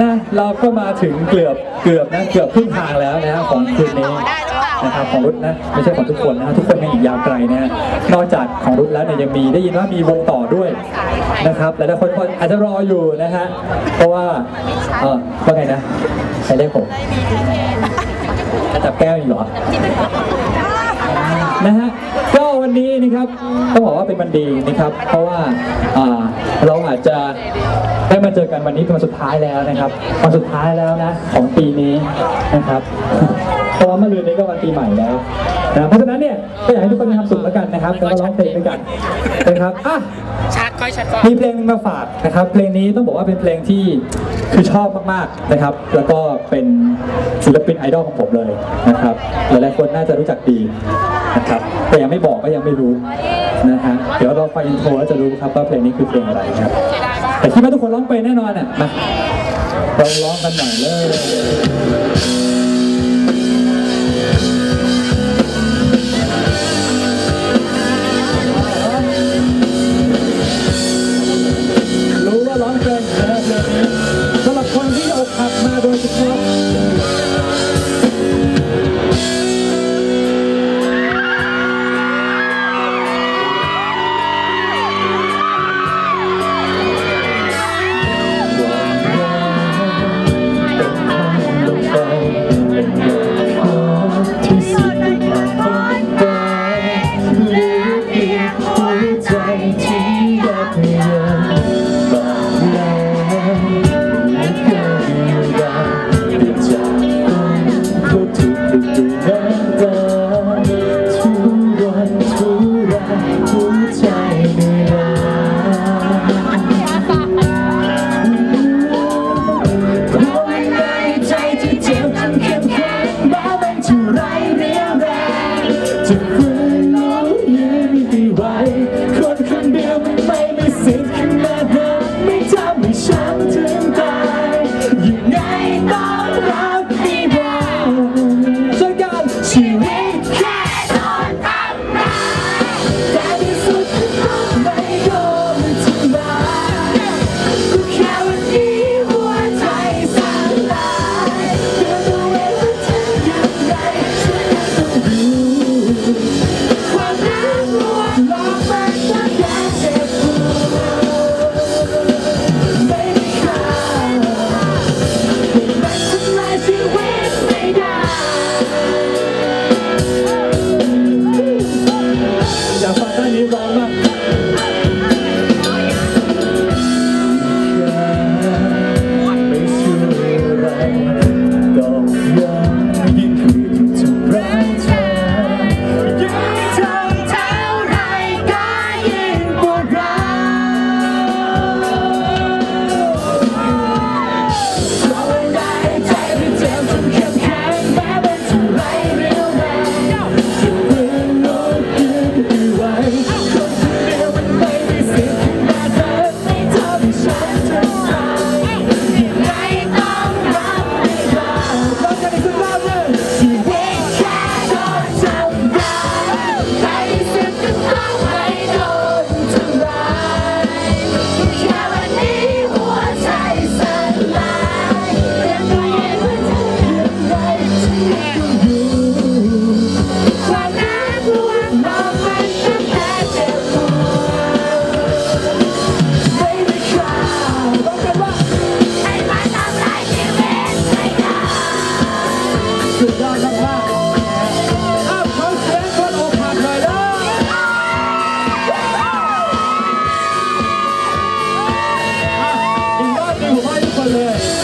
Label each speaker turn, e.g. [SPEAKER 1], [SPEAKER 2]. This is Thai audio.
[SPEAKER 1] นะเราก็มาถึงเกือบเกือบนะเกือบครึ่งทางแล้วนะฮะของคืนนี้นะครับของรุทนะไม่ใช่ของทุกคนนะฮะทุกคนยังอีกยาวไกลนะฮะนอกจากของรุทแล้วเนี่ยยังมีได้ยินว่ามีวงต่อด้วยนะครับหลายๆคนก็อาจจะรออยู่นะฮะเพราะว่าเออว่าไงนะใครเรียกผมจะจับแก้วอีกเหรอนะฮะก็วันนี้นะครับต้องบอกว่าเป็นวันดีนะครับ เพราะว่าอ่าเราอาจจะ ได้มาเจอกันวันนี้เป็นวันสุดท้ายแล้วนะครับวันสุดท้ายแล้วนะของปีนี้นะครับ เพราะว่าเมื่อรืนนี้ก็วันปีใหม่แล้วนะเพราะฉะนั้นเนี่ยก็อยากให้ทุกคนมีความสุขแล้วกันนะครับแล้วก็ร้องเพลงด้วยกันนะครับอะ
[SPEAKER 2] ชัดค่อยชัดก่อน
[SPEAKER 1] มีเพลงมาฝากนะครับ เพลงนี้ต้องบอกว่าเป็นเพลงที่คือชอบมากๆนะครับ แล้วก็เป็นศิลปินไอดอลของผมเลยนะครับหลายๆคนน่าจะรู้จักดีนะครับแต่ยังไม่บอกก็ยังไม่รู้นะฮะเดี๋ยวเราฟังอินโทรแล้วจะรู้ครับว่าเพลงนี้คือเพลงอะไรนะครับแต่คิดว่าทุกคนร้องเป็นแน่นอนอะมาลองร้องกันหน่อยเลย อยากฟั อ่